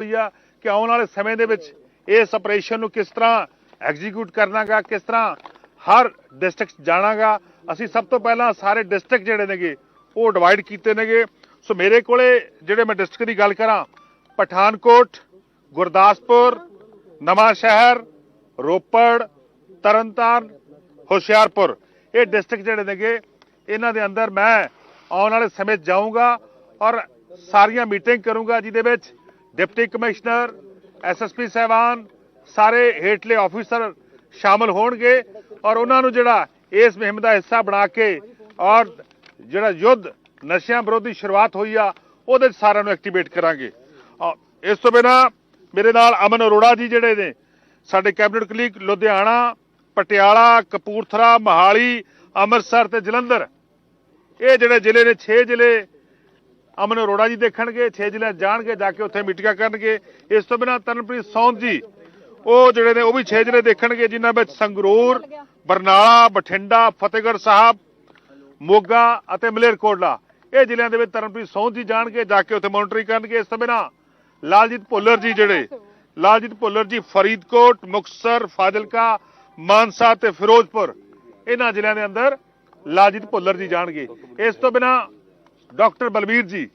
ਹੋਈ ਆ ਕਿ ਆਉਣ ਵਾਲੇ ਸਮੇਂ ਦੇ ਵਿੱਚ ਇਸ ਆਪਰੇਸ਼ਨ ਨੂੰ ਕਿਸ ਤਰ੍ਹਾਂ ਐਗਜ਼ੀਕਿਊਟ ਕਰਨਾਗਾ, ਕਿਸ ਤਰ੍ਹਾਂ ਹਰ ਡਿਸਟ੍ਰਿਕਟ ਜਾਣਾਗਾ, ਅਸੀਂ ਸਭ ਤੋਂ ਪਹਿਲਾਂ ਸਾਰੇ ਡਿਸਟ੍ਰਿਕਟ ਜਿਹੜੇ ਨੇਗੇ, ਉਹ ਡਿਵਾਈਡ ਕੀਤੇ ਨੇਗੇ। ਸੋ ਮੇਰੇ ਕੋਲੇ ਜਿਹੜੇ ਮੈਂ ਡਿਸਟ੍ਰਿਕਟ ਦੀ ਗੱਲ ਕਰਾਂ, ਪਠਾਨਕੋਟ, ਗੁਰਦਾਸਪੁਰ ਨਵਾਂ ਸ਼ਹਿਰ ਰੋਪੜ, ਤਰਨਤਾਰਨ, ਹੁਸ਼ਿਆਰਪੁਰ। ਇਹ ਡਿਸਟ੍ਰਿਕਟ ਜਿਹੜੇ ਨੇਗੇ, ਇਹਨਾਂ ਦੇ ਅੰਦਰ ਮੈਂ ਆਉਣ ਵਾਲੇ ਸਮੇਂ ਜਾਊਂਗਾ ਔਰ ਸਾਰੀਆਂ ਮੀਟਿੰਗ ਕਰੂੰਗਾ, ਜਿਹਦੇ ਵਿੱਚ ਡਿਪਟੀ ਕਮਿਸ਼ਨਰ ਐਸਐਸਪੀ ਸਹਿਬਾਨ, ਸਾਰੇ ਹੇਠਲੇ ਆਫੀਸਰ ਸ਼ਾਮਲ ਹੋਣਗੇ ਔਰ ਉਹਨਾਂ ਨੂੰ ਜਿਹੜਾ ਇਸ ਮੁਹਿੰਮ ਦਾ ਹਿੱਸਾ ਬਣਾ ਕੇ ਔਰ ਜਿਹੜਾ ਯੁੱਧ ਨਸ਼ਿਆਂ ਵਿਰੋਧੀ ਸ਼ੁਰੂਆਤ ਹੋਈ ਆ, ਉਹਦੇ 'ਚ ਸਾਰਿਆਂ ਨੂੰ ਐਕਟੀਵੇਟ ਕਰਾਂਗੇ। ਇਸ ਤੋਂ ਬਿਨਾ ਮੇਰੇ ਨਾਲ ਅਮਨ ਅਰੋੜਾ ਜੀ ਜਿਹੜੇ ਨੇ, ਸਾਡੇ ਕੈਬਨਿਟ ਕਲੀਗ ਲੁਧਿਆਣਾ, ਪਟਿਆਲਾ, ਕਪੂਰਥਲਾ, ਮਹਾਲੀ, ਅੰਮ੍ਰਿਤਸਰ ਤੇ ਜਲੰਧਰ, ਇਹ ਜਿਹੜੇ ਜ਼ਿਲ੍ਹੇ ਨੇ 6 ਜ਼ਿਲ੍ਹੇ ਅਮਨ ਅਰੋੜਾ ਜੀ ਦੇਖਣਗੇ 6 ਜ਼ਿਲ੍ਹੇ ਜਾਣਗੇ, ਜਾ ਕੇ ਉੱਥੇ ਮੀਟਿੰਗਾਂ ਕਰਨਗੇ। ਇਸ ਤੋਂ ਬਿਨਾ ਤਰਨਪ੍ਰੀਤ ਸੌਂਦ ਜੀ, ਉਹ ਜਿਹੜੇ ਨੇ, ਉਹ ਵੀ 6 ਜ਼ਿਲ੍ਹੇ ਦੇਖਣਗੇ, ਜਿਨ੍ਹਾਂ ਵਿੱਚ ਸੰਗਰੂਰ, ਬਰਨਾਲਾ, ਬਠਿੰਡਾ, ਫਤਿਹਗੜ੍ਹ ਸਾਹਿਬ, ਮੋਗਾ ਅਤੇ ਮਲੇਰਕੋਟਲਾ। ਇਹ ਜ਼ਿਲ੍ਹਿਆਂ ਦੇ ਵਿੱਚ ਤਰਨਪ੍ਰੀਤ ਸੌਂਦ ਜੀ ਜਾਣਗੇ, ਜਾ ਕੇ ਉੱਥੇ ਮੋਨਿਟਰਿੰਗ ਕਰਨਗੇ। ਇਸ ਤੋਂ ਬਿਨਾ ਲਾਲਜੀਤ ਭੁੱਲਰ ਜੀ ਜਿਹੜੇ, ਲਾਲਜੀਤ ਭੁੱਲਰ ਜੀ ਫਰੀਦਕੋਟ, ਮੁਕਤਸਰ, ਫਾਜ਼ਿਲਕਾ, ਮਾਨਸਾ ਤੇ ਫਿਰੋਜ਼ਪੁਰ, ਇਹਨਾਂ ਜ਼ਿਲ੍ਹਿਆਂ ਦੇ ਅੰਦਰ ਲਾਲਜੀਤ ਭੁੱਲਰ ਜੀ ਜਾਣਗੇ। ਇਸ ਤੋਂ ਬਿਨਾ ਡਾਕਟਰ ਬਲਬੀਰ ਜੀ,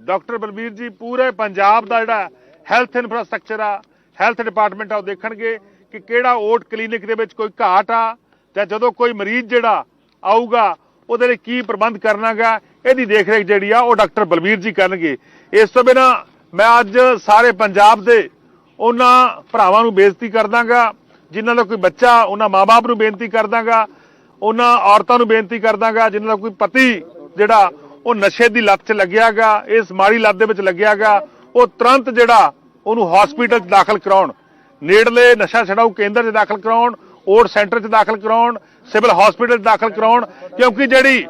ਡਾਕਟਰ ਬਲਬੀਰ ਜੀ, ਪੂਰੇ ਪੰਜਾਬ ਦਾ ਜਿਹੜਾ ਹੈਲਥ ਇਨਫਰਾਸਟ੍ਰਕਚਰ ਆ ਹੈਲਥ ਡਿਪਾਰਟਮੈਂਟ ਆ, ਉਹ ਦੇਖਣਗੇ ਕਿ ਕਿਹੜਾ ਓਟ ਕਲੀਨਿਕ ਦੇ ਵਿੱਚ ਕੋਈ ਘਾਟ ਆ ਜਾਂ ਜਦੋਂ ਕੋਈ ਮਰੀਜ਼ ਜਿਹੜਾ ਆਊਗਾ, ਉਹਦੇ ਲਈ ਕੀ ਪ੍ਰਬੰਧ ਕਰਨਾਗਾ, ਇਹਦੀ ਦੇਖਰੇਖ ਜਿਹੜੀ ਆ, ਉਹ ਡਾਕਟਰ ਬਲਬੀਰ ਜੀ ਕਰਨਗੇ। ਇਸ ਤੋਂ ਬਿਨਾ ਮੈਂ ਅੱਜ ਸਾਰੇ ਪੰਜਾਬ ਦੇ ਉਹਨਾਂ ਭਰਾਵਾਂ ਨੂੰ ਬੇਨਤੀ ਕਰਦਾਗਾ, ਜਿਨ੍ਹਾਂ ਦਾ ਕੋਈ ਬੱਚਾ, ਉਹਨਾਂ ਮਾਪੇ ਨੂੰ ਬੇਨਤੀ ਕਰਦਾਗਾ, ਉਹਨਾਂ ਔਰਤਾਂ ਨੂੰ ਬੇਨਤੀ ਕਰਦਾਗਾ, ਜਿਨ੍ਹਾਂ ਦਾ ਕੋਈ ਪਤੀ ਜਿਹੜਾ ਉਹ ਨਸ਼ੇ ਦੀ ਲੱਤ 'ਚ ਲੱਗਿਆਗਾ, ਇਸ ਮਾੜੀ ਲੱਤ ਦੇ ਵਿੱਚ ਲੱਗਿਆਗਾ, ਉਹ ਤੁਰੰਤ ਜਿਹੜਾ ਉਹਨੂੰ ਹਸਪੀਟਲ 'ਚ ਦਾਖਲ ਕਰਾਉਣ। ਨੇੜਲੇ ਨਸ਼ਾ ਛਡਾਊ ਕੇਂਦਰ 'ਚ ਦਾਖਲ ਕਰਾਉਣ, ਓਟ ਸੈਂਟਰ 'ਚ ਦਾਖਲ ਕਰਾਉਣ, ਸਿਵਲ ਹਸਪੀਟਲ 'ਚ ਦਾਖਲ ਕਰਾਉਣ, ਕਿਉਂਕਿ ਜਿਹੜੀ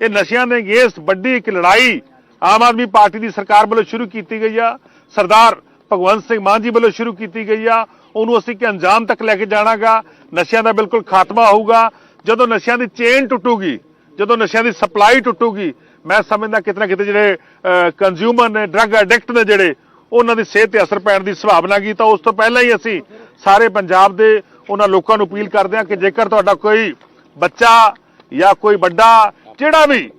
ਇਹ ਨਸ਼ਿਆਂ ਦੇ ਅਗੇਂਸਟ ਵੱਡੀ ਇੱਕ ਲੜਾਈ ਆਮ ਆਦਮੀ ਪਾਰਟੀ ਦੀ ਸਰਕਾਰ ਵੱਲੋਂ ਸ਼ੁਰੂ ਕੀਤੀ ਗਈ ਆ, ਸਰਦਾਰ ਭਗਵੰਤ ਸਿੰਘ ਮਾਨ ਜੀ ਵੱਲੋਂ ਸ਼ੁਰੂ ਕੀਤੀ ਗਈ ਆ, ਉਹਨੂੰ ਅਸੀਂ ਕਿ ਅੰਜਾਮ ਤੱਕ ਲੈ ਕੇ ਜਾਣਾਗਾ, ਨਸ਼ਿਆਂ ਦਾ ਬਿਲਕੁਲ ਖਾਤਮਾ ਹੋਊਗਾ। ਜਦੋਂ ਨਸ਼ਿਆਂ ਦੀ ਚੇਨ ਟੁੱਟੂਗੀ, ਜਦੋਂ ਨਸ਼ਿਆਂ ਦੀ ਸਪਲਾਈ ਟੁੱਟੂਗੀ ਮੈਂ ਸਮਝਦਾ ਕਿਤੇ ਨਾ ਕਿਤੇ ਜਿਹੜੇ ਕੰਜ਼ਿਊਮਰ ਨੇ ਡਰੱਗ ਐਡਿਕਟ ਨੇ ਜਿਹੜੇ, ਉਹਨਾਂ ਦੀ ਸਿਹਤ ਤੇ ਅਸਰ ਪੈਣ ਦੀ ਸੰਭਾਵਨਾ ਕੀ, ਤਾਂ ਉਸ ਤੋਂ ਪਹਿਲਾਂ ਹੀ ਅਸੀਂ ਸਾਰੇ ਪੰਜਾਬ ਦੇ ਉਹਨਾਂ ਲੋਕਾਂ ਨੂੰ ਅਪੀਲ ਕਰਦੇ ਹਾਂ ਕਿ ਜੇਕਰ ਤੁਹਾਡਾ ਕੋਈ ਬੱਚਾ ਜਾਂ ਕੋਈ ਵੱਡਾ, ਜਿਹੜਾ ਵੀ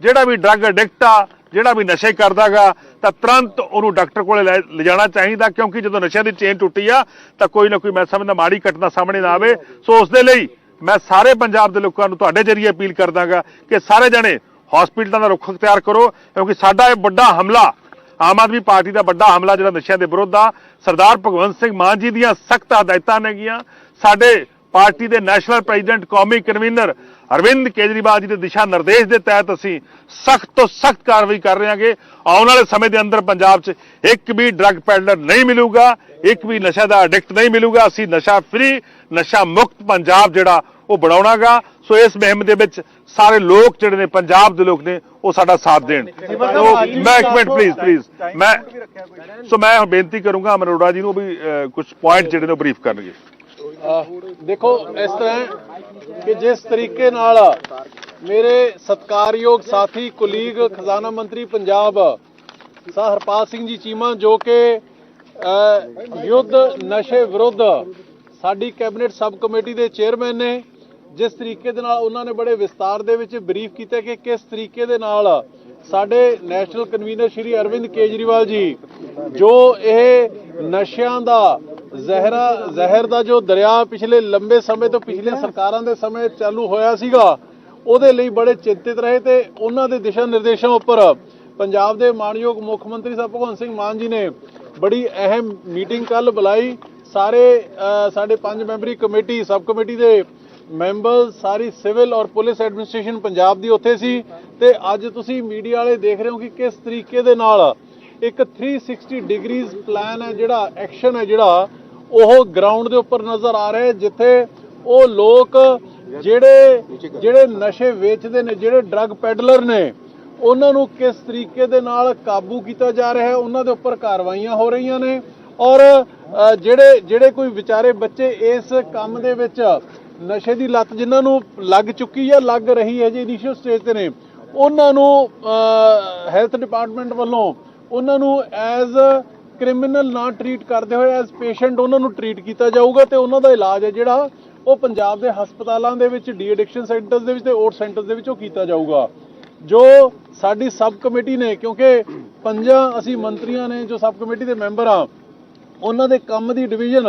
ਜਿਹੜਾ ਵੀ ਡਰੱਗ ਐਡਿਕਟ ਆ, ਜਿਹੜਾ ਵੀ ਨਸ਼ੇ ਕਰਦਾਗਾ ਤਾਂ ਤੁਰੰਤ ਉਹਨੂੰ ਡਾਕਟਰ ਕੋਲੇ ਲੈ, ਲਿਜਾਣਾ ਚਾਹੀਦਾ, ਕਿਉਂਕਿ ਜਦੋਂ ਨਸ਼ਿਆਂ ਦੀ ਚੇਨ ਟੁੱਟੀ ਆ, ਤਾਂ ਕੋਈ ਨਾ ਕੋਈ, ਮੈਂ ਸਮਝਦਾ ਮਾੜੀ ਘਟਨਾ ਸਾਹਮਣੇ ਨਾ ਆਵੇ। ਸੋ ਉਸ ਦੇ ਲਈ ਮੈਂ ਸਾਰੇ ਪੰਜਾਬ ਦੇ ਲੋਕਾਂ ਨੂੰ ਤੁਹਾਡੇ ਜਰੀਏ ਅਪੀਲ ਕਰਦਾਗਾ ਕਿ ਸਾਰੇ ਜਣੇ ਹਸਪੀਟਲਾਂ ਦਾ ਰੁੱਖ ਅਖਤਿਆਰ ਕਰੋ, ਕਿਉਂਕਿ ਸਾਡਾ ਇਹ ਵੱਡਾ ਹਮਲਾ, ਆਮ ਆਦਮੀ ਪਾਰਟੀ ਦਾ ਵੱਡਾ ਹਮਲਾ ਜਿਹੜਾ ਨਸ਼ਿਆਂ ਦੇ ਵਿਰੁੱਧ ਆ, ਸਰਦਾਰ ਭਗਵੰਤ ਸਿੰਘ ਮਾਨ ਜੀ ਦੀਆਂ ਸਖਤ ਹਦਾਇਤਾਂ ਨੇਗੀਆਂ ਸਾਡੇ ਪਾਰਟੀ ਦੇ ਨੈਸ਼ਨਲ ਪ੍ਰੈਜ਼ੀਡੈਂਟ, ਕੌਮੀ ਕਨਵੀਨਰ ਅਰਵਿੰਦ ਕੇਜਰੀਵਾਲ ਜੀ ਦੇ ਦਿਸ਼ਾ ਨਿਰਦੇਸ਼ ਦੇ ਤਹਿਤ ਅਸੀਂ ਸਖਤ ਤੋਂ ਸਖਤ ਕਾਰਵਾਈ ਕਰ ਰਹੇ ਹਾਂਗੇ। ਆਉਣ ਵਾਲੇ ਸਮੇਂ ਦੇ ਅੰਦਰ ਪੰਜਾਬ 'ਚ ਇੱਕ ਵੀ ਡਰੱਗ ਪੈਡਲਰ ਨਹੀਂ ਮਿਲੂਗਾ, ਇੱਕ ਵੀ ਨਸ਼ਾ ਦਾ ਐਡਿਕਟ ਨਹੀਂ ਮਿਲੂਗਾ। ਅਸੀਂ ਨਸ਼ਾ ਫ੍ਰੀ ਨਸ਼ਾ ਮੁਕਤ ਪੰਜਾਬ ਜਿਹੜਾ ਉਹ ਬਣਾਉਣਾਗਾ। ਸੋ ਇਸ ਮੁਹਿੰਮ ਦੇ ਵਿੱਚ ਸਾਰੇ ਲੋਕ ਜਿਹੜੇ ਨੇ, ਪੰਜਾਬ ਦੇ ਲੋਕ ਨੇ, ਉਹ ਸਾਡਾ ਸਾਥ ਦੇਣ। ਮੈਂ ਇੱਕ ਮਿੰਟ ਪਲੀਜ਼ ਪਲੀਜ਼ ਮੈਂ ਸੋ ਮੈਂ ਹੁਣ ਬੇਨਤੀ ਕਰੂੰਗਾ ਅਮਰੋੜਾ ਜੀ ਨੂੰ ਵੀ ਕੁਝ ਪੁਆਇੰਟ ਜਿਹੜੇ ਨੇ ਬਰੀਫ ਕਰਨਗੇ। ਦੇਖੋ, ਇਸ ਤਰ੍ਹਾਂ ਕਿ ਜਿਸ ਤਰੀਕੇ ਨਾਲ ਮੇਰੇ ਸਤਕਾਰਯੋਗ ਸਾਥੀ, ਕੁਲੀਗ, ਖਜ਼ਾਨਾ ਮੰਤਰੀ ਪੰਜਾਬ ਸਰ ਹਰਪਾਲ ਸਿੰਘ ਜੀ ਚੀਮਾ, ਜੋ ਕਿ ਯੁੱਧ ਨਸ਼ੇ ਵਿਰੁੱਧ ਸਾਡੀ ਕੈਬਨਿਟ ਸਬ ਕਮੇਟੀ ਦੇ ਚੇਅਰਮੈਨ ਨੇ ਜਿਸ ਤਰੀਕੇ ਦੇ ਨਾਲ ਉਹਨਾਂ ਨੇ ਬੜੇ ਵਿਸਤਾਰ ਦੇ ਵਿੱਚ ਬਰੀਫ ਕੀਤਾ ਕਿ ਕਿਸ ਤਰੀਕੇ ਦੇ ਨਾਲ ਸਾਡੇ ਨੈਸ਼ਨਲ ਕਨਵੀਨਰ ਸ਼੍ਰੀ ਅਰਵਿੰਦ ਕੇਜਰੀਵਾਲ ਜੀ, ਜੋ ਇਹ ਨਸ਼ਿਆਂ ਦਾ ਜ਼ਹਿਰਾ, ਜ਼ਹਿਰ ਦਾ ਜੋ ਦਰਿਆ ਪਿਛਲੇ ਲੰਬੇ ਸਮੇਂ ਤੋਂ ਪਿਛਲੀਆਂ ਸਰਕਾਰਾਂ ਦੇ ਸਮੇਂ ਚਾਲੂ ਹੋਇਆ ਸੀਗਾ, ਉਹਦੇ ਲਈ ਬੜੇ ਚਿੰਤਿਤ ਰਹੇ ਤੇ ਉਹਨਾਂ ਦੇ ਦਿਸ਼ਾ ਨਿਰਦੇਸ਼ਾਂ ਉੱਪਰ ਪੰਜਾਬ ਦੇ ਮਾਨਯੋਗ ਮੁੱਖ ਮੰਤਰੀ ਸਾਹਿਬ ਭਗਵੰਤ ਸਿੰਘ ਮਾਨ ਜੀ ਨੇ ਬੜੀ ਅਹਿਮ ਮੀਟਿੰਗ ਕੱਲ ਬੁਲਾਈ। ਸਾਰੇ ਸਾਡੇ ਪੰਜ ਮੈਂਬਰੀ ਕਮੇਟੀ, ਸਬ ਕਮੇਟੀ ਦੇ ਮੈਂਬਰ ਸਾਰੀ ਸਿਵਲ ਔਰ ਪੁਲਿਸ ਐਡਮਿਨਿਸਟ੍ਰੇਸ਼ਨ ਪੰਜਾਬ ਦੀ ਉੱਥੇ ਸੀ ਤੇ ਅੱਜ ਤੁਸੀਂ ਮੀਡੀਆ ਵਾਲੇ ਦੇਖ ਰਹੇ ਹੋ ਕਿ ਕਿਸ ਤਰੀਕੇ ਦੇ ਨਾਲ ਇੱਕ 360 ਡਿਗਰੀਜ਼ ਪਲਾਨ ਹੈ ਜਿਹੜਾ ਐਕਸ਼ਨ ਹੈ ਜਿਹੜਾ, ਉਹ ਗਰਾਊਂਡ ਦੇ ਉੱਪਰ ਨਜ਼ਰ ਆ ਰਿਹਾ ਜਿੱਥੇ ਉਹ ਲੋਕ ਜਿਹੜੇ ਜਿਹੜੇ ਨਸ਼ੇ ਵੇਚਦੇ ਨੇ, ਜਿਹੜੇ ਡਰੱਗ ਪੈਡਲਰ ਨੇ, ਉਹਨਾਂ ਨੂੰ ਕਿਸ ਤਰੀਕੇ ਦੇ ਨਾਲ ਕਾਬੂ ਕੀਤਾ ਜਾ ਰਿਹਾ ਹੈ, ਉਹਨਾਂ ਦੇ ਉੱਪਰ ਕਾਰਵਾਈਆਂ ਹੋ ਰਹੀਆਂ ਨੇ ਔਰ ਜਿਹੜੇ ਜਿਹੜੇ ਕੋਈ ਵਿਚਾਰੇ ਬੱਚੇ ਇਸ ਕੰਮ ਦੇ ਵਿੱਚ ਨਸ਼ੇ ਦੀ ਲੱਤ ਜਿਨ੍ਹਾਂ ਨੂੰ ਲੱਗ ਚੁੱਕੀ ਹੈ, ਲੱਗ ਰਹੀ ਹੈ ਜੇ ਇਨੀਸ਼ੀਅਲ ਸਟੇਜ ਤੇ ਨੇ, ਉਹਨਾਂ ਨੂੰ ਹੈਲਥ ਡਿਪਾਰਟਮੈਂਟ ਵੱਲੋਂ ਉਹਨਾਂ ਨੂੰ ਐਜ਼ ਕ੍ਰਿਮੀਨਲ ਨਾ ਟਰੀਟ ਕਰਦੇ ਹੋਏ ਐਜ਼ ਪੇਸ਼ੈਂਟ ਉਹਨਾਂ ਨੂੰ ਟਰੀਟ ਕੀਤਾ ਜਾਊਗਾ ਤੇ ਉਹਨਾਂ ਦਾ ਇਲਾਜ ਹੈ ਜਿਹੜਾ ਉਹ ਪੰਜਾਬ ਦੇ ਹਸਪਤਾਲਾਂ ਦੇ ਵਿੱਚ ਡੀ ਐਡਿਕਸ਼ਨ ਸੈਂਟਰਸ ਦੇ ਵਿੱਚ ਤੇ ਓਟ ਸੈਂਟਰਸ ਦੇ ਵਿੱਚ ਉਹ ਕੀਤਾ ਜਾਊਗਾ। ਜੋ ਸਾਡੀ ਸਬ ਕਮੇਟੀ ਨੇ, ਕਿਉਂਕਿ ਪੰਜਾਂ ਅਸੀਂ ਮੰਤਰੀਆਂ ਨੇ ਜੋ ਸਬ ਕਮੇਟੀ ਦੇ ਮੈਂਬਰ ਆ, ਉਹਨਾਂ ਦੇ ਕੰਮ ਦੀ ਡਿਵੀਜ਼ਨ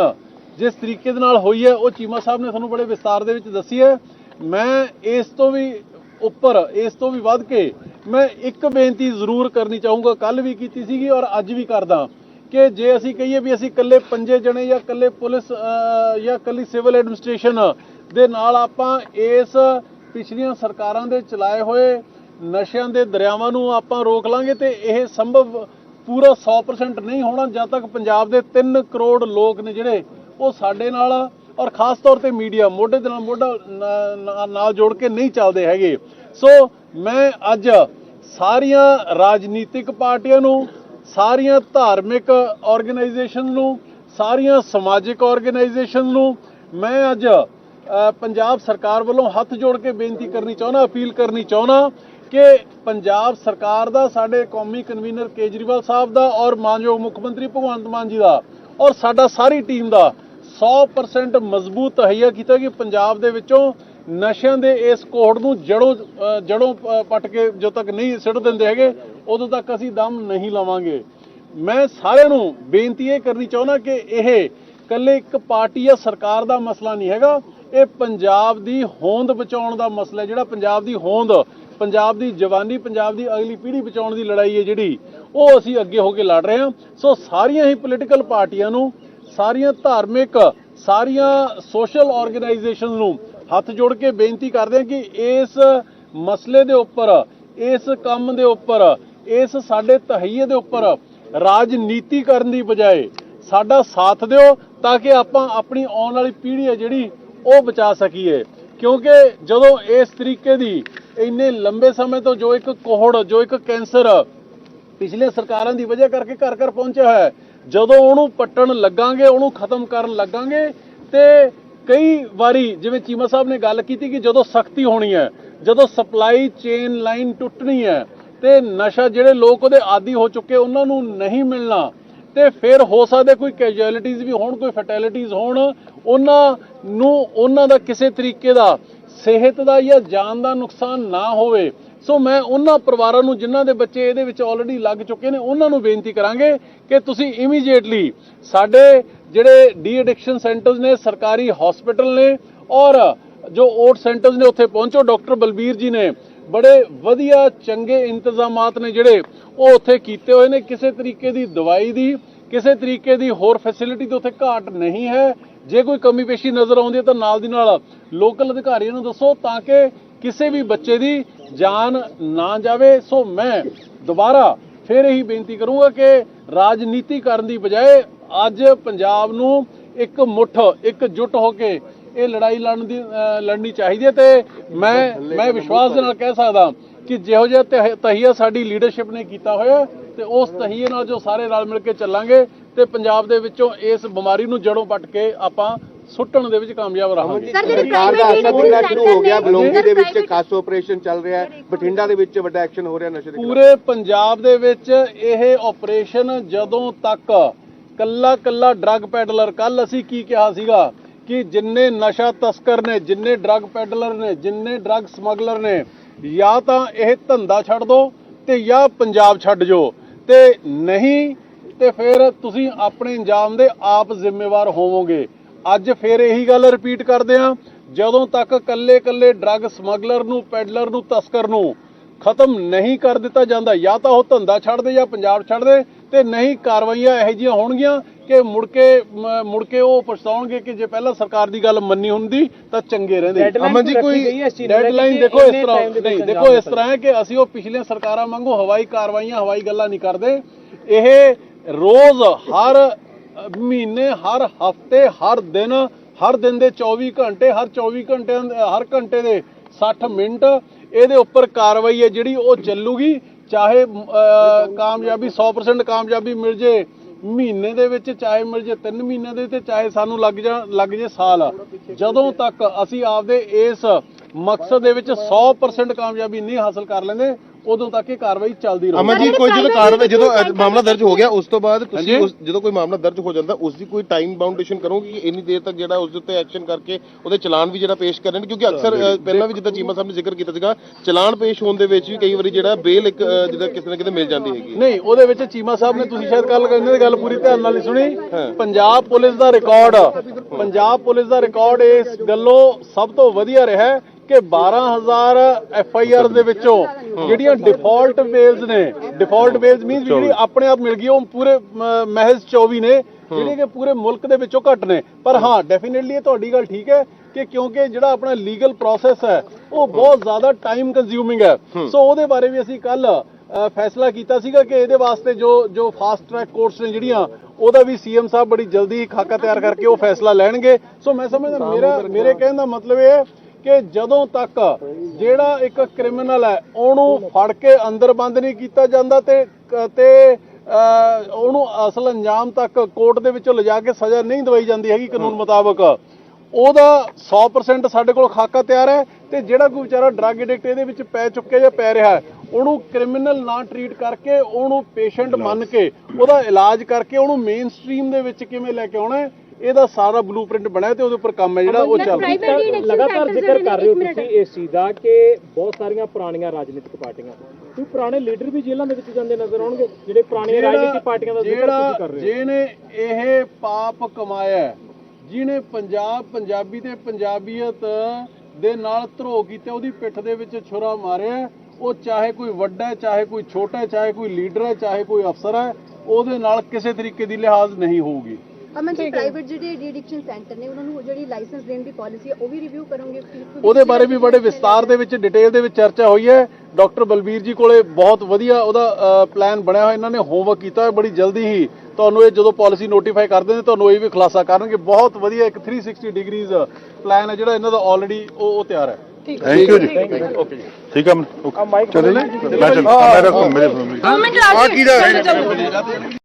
ਜਿਸ ਤਰੀਕੇ ਦੇ ਨਾਲ ਹੋਈ ਹੈ, ਉਹ ਚੀਮਾ ਸਾਹਿਬ ਨੇ ਤੁਹਾਨੂੰ ਬੜੇ ਵਿਸਤਾਰ ਦੇ ਵਿੱਚ ਦੱਸੀ ਹੈ। ਮੈਂ ਇਸ ਤੋਂ ਵੀ ਉੱਪਰ, ਇਸ ਤੋਂ ਵੀ ਵੱਧ ਕੇ ਮੈਂ ਇੱਕ ਬੇਨਤੀ ਜ਼ਰੂਰ ਕਰਨੀ ਚਾਹੂੰਗਾ। ਕੱਲ ਵੀ ਕੀਤੀ ਸੀਗੀ ਔਰ ਅੱਜ ਵੀ ਕਰਦਾ। ਕਿ ਜੇ ਅਸੀਂ ਕਹੀਏ ਵੀ ਅਸੀਂ ਇਕੱਲੇ ਪੰਜੇ ਜਣੇ ਜਾਂ ਇਕੱਲੇ ਪੁਲਿਸ ਜਾਂ ਇਕੱਲੀ ਸਿਵਲ ਐਡਮਿਨਿਸਟ੍ਰੇਸ਼ਨ ਦੇ ਨਾਲ ਆਪਾਂ ਇਸ ਪਿਛਲੀਆਂ ਸਰਕਾਰਾਂ ਦੇ ਚਲਾਏ ਹੋਏ ਨਸ਼ਿਆਂ ਦੇ ਦਰਿਆਵਾਂ ਨੂੰ ਆਪਾਂ ਰੋਕ ਲਾਂਗੇ ਤੇ ਇਹ ਸੰਭਵ ਪੂਰਾ 100% ਨਹੀਂ ਹੋਣਾ। ਜਦ ਤੱਕ ਪੰਜਾਬ ਦੇ 3 ਕਰੋੜ ਲੋਕ ਨੇ ਜਿਹੜੇ ਉਹ ਸਾਡੇ ਨਾਲ ਔਰ ਖਾਸ ਤੌਰ ਤੇ ਮੀਡੀਆ, ਮੋਢੇ ਦੇ ਨਾਲ, ਮੋਢਾ ਨਾਲ ਜੋੜ ਕੇ ਨਹੀਂ ਚੱਲਦੇ ਹੈਗੇ। ਸੋ ਮੈਂ ਅੱਜ ਸਾਰੀਆਂ ਰਾਜਨੀਤਿਕ ਪਾਰਟੀਆਂ ਨੂੰ, ਸਾਰੀਆਂ ਧਾਰਮਿਕ ਆਰਗੇਨਾਈਜੇਸ਼ਨ ਨੂੰ, ਸਾਰੀਆਂ ਸਮਾਜਿਕ ਆਰਗੇਨਾਈਜੇਸ਼ਨ ਨੂੰ ਮੈਂ ਅੱਜ ਪੰਜਾਬ ਸਰਕਾਰ ਵੱਲੋਂ ਹੱਥ ਜੋੜ ਕੇ ਬੇਨਤੀ ਕਰਨੀ ਚਾਹੁੰਦਾ, ਅਪੀਲ ਕਰਨੀ ਚਾਹੁੰਦਾ ਕਿ ਪੰਜਾਬ ਸਰਕਾਰ ਦਾ, ਸਾਡੇ ਕੌਮੀ ਕਨਵੀਨਰ ਕੇਜਰੀਵਾਲ ਸਾਹਿਬ ਦਾ ਔਰ ਮਾਨਯੋਗ ਮੁੱਖ ਮੰਤਰੀ ਭਗਵੰਤ ਮਾਨ ਜੀ ਦਾ ਔਰ ਸਾਡਾ ਸਾਰੀ ਟੀਮ ਦਾ 100% ਮਜ਼ਬੂਤ ਤਹਈਆ ਕੀਤਾ ਕਿ ਪੰਜਾਬ ਦੇ ਵਿੱਚੋਂ ਨਸ਼ਿਆਂ ਦੇ ਇਸ ਕੋਹੜ ਨੂੰ ਜੜੋਂ ਜੜੋਂ ਅ, ਪੱਟ ਕੇ ਜਦੋਂ ਤੱਕ ਨਹੀਂ ਸਿੱਟ ਦਿੰਦੇ ਹੈਗੇ ਉਦੋਂ ਤੱਕ ਅਸੀਂ ਦਮ ਨਹੀਂ ਲਵਾਂਗੇ। ਮੈਂ ਸਾਰਿਆਂ ਨੂੰ ਬੇਨਤੀ ਇਹ ਕਰਨੀ ਚਾਹੁੰਦਾ ਕਿ ਇਹ ਕੱਲੇ ਇੱਕ ਪਾਰਟੀ ਜਾਂ ਸਰਕਾਰ ਦਾ ਮਸਲਾ ਨਹੀਂ ਹੈਗਾ ਇਹ ਪੰਜਾਬ ਦੀ ਹੋਂਦ ਬਚਾਉਣ ਦਾ ਮਸਲਾ ਜਿਹੜਾ ਪੰਜਾਬ ਦੀ ਹੋਂਦ ਪੰਜਾਬ ਦੀ ਜਵਾਨੀ ਪੰਜਾਬ ਦੀ ਅਗਲੀ ਪੀੜ੍ਹੀ ਬਚਾਉਣ ਦੀ ਲੜਾਈ ਹੈ ਜਿਹੜੀ ਉਹ ਅਸੀਂ ਅੱਗੇ ਹੋ ਕੇ ਲੜ ਰਹੇ ਹਾਂ। ਸੋ ਸਾਰੀਆਂ ਹੀ ਪੋਲੀਟੀਕਲ ਪਾਰਟੀਆਂ ਨੂੰ ਸਾਰੀਆਂ ਧਾਰਮਿਕ, ਸਾਰੀਆਂ ਸੋਸ਼ਲ ਆਰਗੇਨਾਈਜੇਸ਼ਨਸ ਨੂੰ ਹੱਥ ਜੋੜ ਕੇ ਬੇਨਤੀ ਕਰਦੇ ਹਾਂ ਕਿ ਇਸ ਮਸਲੇ ਦੇ ਉੱਪਰ, ਇਸ ਕੰਮ ਦੇ ਉੱਪਰ, ਇਸ ਸਾਡੇ ਤਹਈਏ ਦੇ ਉੱਪਰ ਰਾਜਨੀਤੀ ਕਰਨ ਦੀ ਬਜਾਏ ਸਾਡਾ ਸਾਥ ਦਿਓ ਤਾਂ ਕਿ ਆਪਾਂ ਆਪਣੀ ਆਉਣ ਵਾਲੀ ਪੀੜ੍ਹੀ ਹੈ ਜਿਹੜੀ ਉਹ ਬਚਾ ਸਕੀਏ। ਕਿਉਂਕਿ ਜਦੋਂ ਇਸ ਤਰੀਕੇ ਦੀ ਇੰਨੇ ਲੰਬੇ ਸਮੇਂ ਤੋਂ ਜੋ ਇੱਕ ਕੋਹੜ, ਜੋ ਇੱਕ ਕੈਂਸਰ ਪਿਛਲੇ ਸਰਕਾਰਾਂ ਦੀ ਵਜ੍ਹਾ ਕਰਕੇ ਘਰ ਘਰ ਪਹੁੰਚਿਆ ਹੋਇਆ ਹੈ ਜਦੋਂ ਉਹਨੂੰ ਪੱਟਣ ਲੱਗਾਂਗੇ, ਉਹਨੂੰ ਖਤਮ ਕਰਨ ਲੱਗਾਂਗੇ ਤੇ ਕਈ ਵਾਰੀ ਜਿਵੇਂ ਚੀਮਾ ਸਾਹਿਬ ਨੇ ਗੱਲ ਕੀਤੀ ਕਿ ਜਦੋਂ ਸਖਤੀ ਹੋਣੀ ਹੈ, ਜਦੋਂ ਸਪਲਾਈ ਚੇਨ ਲਾਈਨ ਟੁੱਟਣੀ ਹੈ ਤੇ ਨਸ਼ਾ ਜਿਹੜੇ ਲੋਕ ਉਹਦੇ ਆਦੀ ਹੋ ਚੁੱਕੇ, ਉਹਨਾਂ ਨੂੰ ਨਹੀਂ ਮਿਲਣਾ, ਤੇ ਫਿਰ ਹੋ ਸਕਦਾ ਕੋਈ ਕੈਜੁਅਲਿਟੀਜ਼ ਵੀ ਹੋਣ, ਕੋਈ ਫੈਟੈਲਿਟੀਜ਼ ਹੋਣ, ਉਹਨਾਂ ਨੂੰ, ਉਹਨਾਂ ਦਾ ਕਿਸੇ ਤਰੀਕੇ ਦਾ ਸਿਹਤ ਦਾ ਜਾਂ ਜਾਨ ਦਾ ਨੁਕਸਾਨ ਨਾ ਹੋਵੇ। ਸੋ ਮੈਂ ਉਹਨਾਂ ਪਰਿਵਾਰਾਂ ਨੂੰ ਜਿਨ੍ਹਾਂ ਦੇ ਬੱਚੇ ਇਹਦੇ ਵਿੱਚ ਆਲਰੇਡੀ ਲੱਗ ਚੁੱਕੇ ਨੇ, ਉਹਨਾਂ ਨੂੰ ਬੇਨਤੀ ਕਰਾਂਗੇ ਕਿ ਤੁਸੀਂ ਇਮੀਡੀਏਟਲੀ ਸਾਡੇ ਜਿਹੜੇ ਡੀ ਐਡਿਕਸ਼ਨ ਸੈਂਟਰਸ ਨੇ, ਸਰਕਾਰੀ ਹਸਪੀਟਲ ਨੇ ਔਰ ਜੋ ਓਟ ਸੈਂਟਰਸ ਨੇ, ਉੱਥੇ ਪਹੁੰਚੋ। ਡਾਕਟਰ ਬਲਬੀਰ ਜੀ ਨੇ ਬੜੇ ਵਧੀਆ, ਚੰਗੇ ਇੰਤਜ਼ਾਮਾਤ ਨੇ ਜਿਹੜੇ, ਉਹ ਉੱਥੇ ਕੀਤੇ ਹੋਏ ਨੇ। ਕਿਸੇ ਤਰੀਕੇ ਦੀ ਦਵਾਈ ਦੀ, ਕਿਸੇ ਤਰੀਕੇ ਦੀ ਹੋਰ ਫੈਸਿਲਿਟੀ ਤੇ ਉੱਥੇ ਘਾਟ ਨਹੀਂ ਹੈ। ਜੇ ਕੋਈ ਕਮੀ ਪੇਸ਼ੀ ਨਜ਼ਰ ਆਉਂਦੀ ਹੈ ਤਾਂ ਨਾਲ ਦੀ ਨਾਲ ਲੋਕਲ ਅਧਿਕਾਰੀਆਂ ਨੂੰ ਦੱਸੋ ਤਾਂ ਕਿ ਕਿਸੇ ਵੀ ਬੱਚੇ ਦੀ ਜਾਨ ਨਾ ਜਾਵੇ, ਸੋ ਮੈਂ ਦੁਬਾਰਾ ਫਿਰ ਇਹੀ ਬੇਨਤੀ ਕਰੂੰਗਾ ਕਿ ਰਾਜਨੀਤੀ ਕਰਨ ਦੀ ਬਜਾਏ ਅੱਜ ਪੰਜਾਬ ਨੂੰ ਇੱਕ ਮੁੱਠ, ਇੱਕ ਜੁਟ ਹੋ ਕੇ ਇਹ ਲੜਾਈ ਲੜਨ ਦੀ ਲੜਨੀ ਚਾਹੀਦੀ ਹੈ ਤੇ ਮੈਂ ਮੈਂ ਵਿਸ਼ਵਾਸ ਦੇ ਨਾਲ ਕਹਿ ਸਕਦਾ ਕਿ ਜਿਹੋ ਜਿਹਾ ਤਹ- ਤਹੀਆ ਸਾਡੀ ਲੀਡਰਸ਼ਿਪ ਨੇ ਕੀਤਾ ਹੋਇਆ ਤੇ ਉਸ ਤਹੀਏ ਨਾਲ ਜੋ ਸਾਰੇ ਰਲ ਮਿਲ ਕੇ ਚੱਲਾਂਗੇ ਤੇ ਪੰਜਾਬ ਦੇ ਵਿੱਚੋਂ ਇਸ ਬਿਮਾਰੀ ਨੂੰ ਜੜੋਂ ਪੱਟ ਕੇ ਆਪਾਂ ਸੁੱਟਣ ਦੇ ਵਿੱਚ ਕਾਮਯਾਬ ਰਹਾਂਗੇ। ਸਰ, ਜਿਹੜੇ ਸਰਕਾਰ ਦਾ private ਅਸਰ ਜਿਹੜਾ medical ਸ਼ੁਰੂ ਹੋ ਗਿਆ center ਨੇ, ਬਲੌਂਗੀ ਦੇ ਵਿੱਚ private- ਖਾਸ ਆਪਰੇਸ਼ਨ ਚੱਲ ਰਿਹਾ ਹੈ ਬਠਿੰਡਾ ਦੇ ਵਿੱਚ ਵੱਡਾ ਐਕਸ਼ਨ ਹੋ ਰਿਹਾ ਨਸ਼ੇ ਦੇ ਖਿਲਾਫ। ਪੂਰੇ ਪੰਜਾਬ ਦੇ ਵਿੱਚ ਇਹ ਆਪਰੇਸ਼ਨ ਜਦੋਂ ਤੱਕ ਕੱਲਾ ਕੱਲਾ ਡਰੱਗ ਪੈਡਲਰ ਕੱਲ ਅਸੀਂ ਕੀ ਕਿਹਾ ਸੀਗਾ ਕਿ ਜਿੰਨੇ ਨਸ਼ਾ ਤਸਕਰ ਨੇ ਜਿੰਨੇ ਡਰੱਗ ਪੈਡਲਰ ਨੇ ਜਿੰਨੇ ਡਰੱਗ ਸਮਗਲਰ ਨੇ ਜਾਂ ਤਾਂ ਇਹ ਧੰਦਾ ਛੱਡ ਦਿਓ ਤੇ ਜਾਂ ਪੰਜਾਬ ਛੱਡ ਜੋ। ਤੇ ਨਹੀਂ ਤੇ ਫਿਰ ਤੁਸੀਂ ਆਪਣੇ ਇੰਜਾਮ ਦੇ ਆਪ ਜ਼ਿੰਮੇਵਾਰ ਹੋਵੋਗੇ। ਅੱਜ ਫਿਰ ਇਹੀ ਗੱਲ ਰਿਪੀਟ ਕਰਦੇ ਆ ਜਦੋਂ ਤੱਕ ਕੱਲੇ ਕੱਲੇ ਡਰੱਗ ਸਮਗਲਰ ਨੂੰ ਪੈਡਲਰ ਨੂੰ ਤਸਕਰ ਨੂੰ ਖਤਮ ਨਹੀਂ ਕਰ ਦਿੱਤਾ ਜਾਂਦਾ ਜਾਂ ਤਾਂ ਉਹ ਧੰਦਾ ਛੱਡ ਦੇ ਜਾਂ ਪੰਜਾਬ ਛੱਡ ਦੇ ਤੇ ਨਹੀਂ ਕਾਰਵਾਈਆਂ ਇਹੋ ਜਿਹੀਆਂ ਹੋਣਗੀਆਂ ਕਿ ਮੁੜ ਕੇ ਮੁੜ ਕੇ ਉਹ ਪਛਤਾਉਣਗੇ ਕਿ ਜੇ ਪਹਿਲਾਂ ਸਰਕਾਰ ਦੀ ਗੱਲ ਮੰਨੀ ਹੁੰਦੀ ਤਾਂ ਚੰਗੇ ਰਹਿੰਦੇ। Deadline ਕੋਈ ਰੱਖੀ ਗਈ ਹੈ ਇਸ ਚੀਜ਼ ਨੂੰ ਲੈ ਕੇ ਡੈਡਲਾਈਨ ਦੇਖੋ ਇਸ ਤਰ੍ਹਾਂ ਨਹੀਂ ਦੇਖੋ ਇਸ ਤਰ੍ਹਾਂ ਹੈ ਕਿ ਅਸੀਂ ਉਹ ਪਿਛਲੀਆਂ ਸਰਕਾਰਾਂ ਵਾਂਗੂ ਹਵਾਈ ਕਾਰਵਾਈਆਂ ਹਵਾਈ ਗੱਲਾਂ ਨਹੀਂ ਕਰਦੇ। ਇਹ ਰੋਜ਼ ਹਰ ਮਹੀਨੇ ਹਰ ਹਫ਼ਤੇ, ਹਰ ਦਿਨ ਹਰ ਦਿਨ ਦੇ 24 ਘੰਟੇ, ਹਰ 24 ਘੰਟੇ ਹਰ ਘੰਟੇ ਦੇ 60 ਮਿੰਟ ਇਹਦੇ ਉੱਪਰ ਕਾਰਵਾਈ ਹੈ ਜਿਹੜੀ ਉਹ ਚੱਲੂਗੀ। ਚਾਹੇ ਕਾਮਯਾਬੀ 100% ਕਾਮਯਾਬੀ ਮਿਲ ਜੇ ਮਹੀਨੇ ਦੇ ਵਿੱਚ, ਚਾਹੇ ਮਿਲ ਜੇ 3 ਮਹੀਨੇ ਦੇ ਤੇ ਚਾਹੇ ਸਾਨੂੰ ਲੱਗ ਜਾ, ਲੱਗ ਜੇ ਸਾਲ। ਜਦੋਂ ਤੱਕ ਅਸੀਂ ਆਪਦੇ ਇਸ ਮਕਸਦ ਦੇ ਵਿੱਚ 100% ਕਾਮਯਾਬੀ ਨਹੀਂ ਹਾਸਲ ਕਰ ਲੈਂਦੇ ਉਦੋਂ ਤੱਕ ਇਹ ਕਾਰਵਾਈ ਚੱਲਦੀ ਰਹੂ। ਅਮਨ ਜੀ ਕੋਈ ਜਦੋਂ ਕਾਰਵਾਈ ਜਦੋਂ ਮਾਮਲਾ ਦਰਜ ਹੋ ਗਿਆ ਉਸ ਤੋਂ ਬਾਅਦ। ਤੁਸੀਂ ਉਸ ਜਦੋਂ ਕੋਈ ਮਾਮਲਾ ਦਰਜ ਹੋ ਜਾਂਦਾ ਉਸ ਦੀ ਕੋਈ ਟਾਈਮ ਬਾਉਂਡੇਸ਼ਨ ਕਰੋਗੇ ਕਿ ਇੰਨੀ ਦੇਰ ਤੱਕ ਜਿਹੜਾ ਉਸ ਦੇ ਉੱਤੇ ਐਕਸ਼ਨ ਕਰਕੇ ਉਹਦੇ ਚਲਾਨ ਵੀ ਜਿਹੜਾ ਪੇਸ਼ ਕਰਨ ਕਿਉਂਕਿ ਅਕਸਰ ਪਹਿਲਾਂ ਵੀ ਜਿੱਦਾਂ ਚੀਮਾ ਸਾਹਿਬ ਨੇ ਜ਼ਿਕਰ ਕੀਤਾ ਸੀਗਾ ਚਲਾਨ ਪੇਸ਼ ਹੋਣ ਦੇ ਵਿੱਚ ਵੀ ਕਈ ਵਾਰੀ ਜਿਹੜਾ ਬੇਲ ਇੱਕ ਜਿਹੜਾ ਕਿਤੇ ਨਾ ਕਿਤੇ ਮਿਲ ਜਾਂਦੀ ਹੈਗੀ ਨਹੀਂ ਉਹਦੇ ਵਿੱਚ ਚੀਮਾ ਸਾਹਿਬ ਨੇ ਤੁਸੀਂ ਸ਼ਾਇਦ ਕੱਲ ਇਹਨਾਂ ਦੀ ਗੱਲ ਪੂਰੀ ਧਿਆਨ ਨਾਲ ਨਹੀਂ ਸੁਣੀ। ਪੰਜਾਬ ਪੁਲਿਸ ਦਾ ਰਿਕਾਰਡ ਪੰਜਾਬ ਪੁਲਿਸ ਦਾ ਰਿਕਾਰਡ ਇਸ ਗੱਲੋਂ ਸਭ ਤੋਂ ਵਧੀਆ ਰਿਹਾ ਹੈ। ਕਿ 12000 ਐਫ ਆਈ ਆਰ ਦੇ ਵਿੱਚੋਂ ਜਿਹੜੀਆਂ ਡਿਫਾਲਟ ਬੇਲਸ ਨੇ ਡਿਫਾਲਟ ਬੇਲਸ ਮੀਨਸ ਜਿਹੜੀ ਆਪਣੇ ਆਪ ਮਿਲ ਗਈ ਉਹ ਪੂਰੇ ਮਹਿਜ਼ 24 ਨੇ ਜਿਹੜੇ ਕਿ ਪੂਰੇ ਮੁਲਕ ਦੇ ਵਿੱਚੋਂ ਘੱਟ ਨੇ। ਪਰ ਹਾਂ ਡੈਫੀਨਿਟਲੀ ਇਹ ਤੁਹਾਡੀ ਗੱਲ ਠੀਕ ਹੈ ਕਿ ਕਿਉਂਕਿ ਜਿਹੜਾ ਆਪਣਾ ਲੀਗਲ ਪ੍ਰੋਸੈਸ ਹੈ ਉਹ ਬਹੁਤ ਜ਼ਿਆਦਾ ਟਾਈਮ ਕੰਜ਼ਿਊਮਿੰਗ ਹੈ। ਸੋ ਉਹਦੇ ਬਾਰੇ ਵੀ ਅਸੀਂ ਕੱਲ ਫੈਸਲਾ ਕੀਤਾ ਸੀਗਾ ਕਿ ਇਹਦੇ ਵਾਸਤੇ ਜੋ ਜੋ ਫਾਸਟ ਟਰੈਕ ਕੋਰਟਸ ਨੇ ਜਿਹੜੀਆਂ ਉਹਦਾ ਵੀ ਸੀਐਮ ਸਾਹਿਬ ਬੜੀ ਜਲਦੀ ਖਾਕਾ ਤਿਆਰ ਕਰਕੇ ਉਹ ਫੈਸਲਾ ਲੈਣਗੇ। ਸੋ ਮੈਂ ਸਮਝਦਾ ਮੇਰਾ ਮੇਰੇ ਕਹਿਣ ਦਾ ਮਤਲਬ ਇਹ ਹੈ ਕਿ ਜਦੋਂ ਤੱਕ ਜਿਹੜਾ ਇੱਕ ਕ੍ਰਿਮੀਨਲ ਹੈ ਉਹਨੂੰ ਫੜ ਕੇ ਅੰਦਰ ਬੰਦ ਨਹੀਂ ਕੀਤਾ ਜਾਂਦਾ ਤੇ ਤੇ ਉਹਨੂੰ ਅਸਲ ਅੰਜਾਮ ਤੱਕ ਕੋਰਟ ਦੇ ਵਿੱਚੋਂ ਲਿਜਾ ਕੇ ਸਜ਼ਾ ਨਹੀਂ ਦਵਾਈ ਜਾਂਦੀ ਹੈਗੀ ਕਾਨੂੰਨ ਮੁਤਾਬਕ। ਉਹਦਾ 100% ਸਾਡੇ ਕੋਲ ਖਾਕਾ ਤਿਆਰ ਹੈ ਤੇ ਜਿਹੜਾ ਕੋਈ ਵਿਚਾਰਾ ਡਰੱਗ ਐਡਿਕਟ ਇਹਦੇ ਵਿੱਚ ਪੈ ਚੁੱਕਿਆ ਜਾਂ ਪੈ ਰਿਹਾ ਹੈ ਉਹਨੂੰ ਕ੍ਰਿਮੀਨਲ ਨਾ ਟਰੀਟ ਕਰਕੇ ਉਹਨੂੰ ਪੇਸ਼ੈਂਟ ਮੰਨ ਕੇ ਉਹਦਾ ਇਲਾਜ ਕਰਕੇ ਉਹਨੂੰ ਮੇਨ ਸਟ੍ਰੀਮ ਦੇ ਵਿੱਚ ਕਿਵੇਂ ਲੈ ਕੇ ਆਉਣਾ ਇਹਦਾ ਸਾਰਾ ਬਲੂਪ੍ਰਿੰਟ ਬਣਿਆ ਤੇ ਉਹਦੇ ਉੱਪਰ ਕੰਮ ਹੈ ਜਿਹੜਾ ਉਹ ਚੱਲ ਰਿਹਾ ਲਗਾਤਾਰ ਜ਼ਿਕਰ ਕਰ ਰਹੇ ਹੋ ਤੁਸੀਂ ਇਸ ਚੀਜ਼ ਦਾ ਕਿ ਬਹੁਤ ਸਾਰੀਆਂ ਪੁਰਾਣੀਆਂ ਰਾਜਨੀਤਿਕ ਪਾਰਟੀਆਂ ਕੋਈ ਪੁਰਾਣੇ ਲੀਡਰ ਵੀ ਜੇਲ੍ਹਾਂ ਦੇ ਵਿੱਚ ਜਾਂਦੇ ਨਜ਼ਰ ਆਉਣਗੇ ਜਿਹੜੇ ਪੁਰਾਣੀਆਂ ਰਾਜਨੀਤਿਕ ਪਾਰਟੀਆਂ ਦਾ ਜ਼ਿਕਰ ਤੁਸੀਂ ਕਰ ਰਹੇ ਹੋ। ਜਿਹਨੇ ਇਹ ਪਾਪ ਕਮਾਇਆ ਜਿਹਨੇ ਪੰਜਾਬ ਪੰਜਾਬੀ ਤੇ ਪੰਜਾਬੀਅਤ ਦੇ ਨਾਲ ਧਰੋ ਕੀਤਾ ਉਹਦੀ ਪਿੱਠ ਦੇ ਵਿੱਚ ਛੁਰਾ ਮਾਰਿਆ ਉਹ ਚਾਹੇ ਕੋਈ ਵੱਡਾ ਹੈ ਚਾਹੇ ਕੋਈ ਛੋਟਾ ਹੈ ਚਾਹੇ ਕੋਈ ਲੀਡਰ ਹੈ ਚਾਹੇ ਕੋਈ ਅਫਸਰ ਹੈ ਉਹਦੇ ਨਾਲ ਕਿਸੇ ਤਰੀਕੇ ਦੀ ਲਿਹਾਜ਼ ਨਹੀਂ ਹੋਊਗੀ। ਅਮਨ ਜੀ ਪ੍ਰਾਈਵੇਟ ਜਿਹੜੇ ਡੀਡਿਕਸ਼ਨ ਸੈਂਟਰ ਨੇ ਉਹਨਾਂ ਨੂੰ ਜਿਹੜੀ ਲਾਇਸੈਂਸ ਦੇਣ ਦੀ ਪਾਲਿਸੀ ਹੈ ਉਹ ਵੀ ਰਿਵਿਊ ਕਰੋਗੇ। ਕਿਉਂਕਿ ਉਹਦੇ ਬਾਰੇ ਵੀ ਬੜੇ ਵਿਸਤਾਰ ਦੇ ਵਿੱਚ ਡਿਟੇਲ ਦੇ ਵਿੱਚ ਚਰਚਾ ਹੋਈ ਹੈ। ਡਾਕਟਰ ਬਲਬੀਰ ਜੀ ਕੋਲੇ ਬਹੁਤ ਵਧੀਆ ਉਹਦਾ ਪਲਾਨ ਬਣਿਆ ਹੋਇਆ। ਇਹਨਾਂ ਨੇ ਹੋਮਵਰਕ ਕੀਤਾ ਹੈ ਬੜੀ ਜਲਦੀ ਹੀ। ਤੁਹਾਨੂੰ ਇਹ ਜਦੋਂ ਪਾਲਿਸੀ ਨੋਟੀਫਾਈ ਕਰ ਦਿੰਦੇ ਤੁਹਾਨੂੰ ਇਹ ਵੀ ਖੁਲਾਸਾ ਕਰਨਗੇ। ਬਹੁਤ ਵਧੀਆ ਇੱਕ 360 ਡਿਗਰੀਜ਼ ਪਲਾਨ ਹੈ ਜਿਹੜਾ ਇਹਨਾਂ ਦਾ ਆਲਰੇਡੀ ਉਹ ਉਹ ਤਿਆਰ ਹੈ। ਥੈਂਕ ਯੂ ਜੀ। ਠੀਕ ਹੈ। ਓਕੇ ਚਲੇ ਮੈਂ ਚੱਲ ਮੈਂ ਰੱਖੂ ਮੇਰੇ ਗਵਰਨਮੈਂਟ ਰਾਜੀ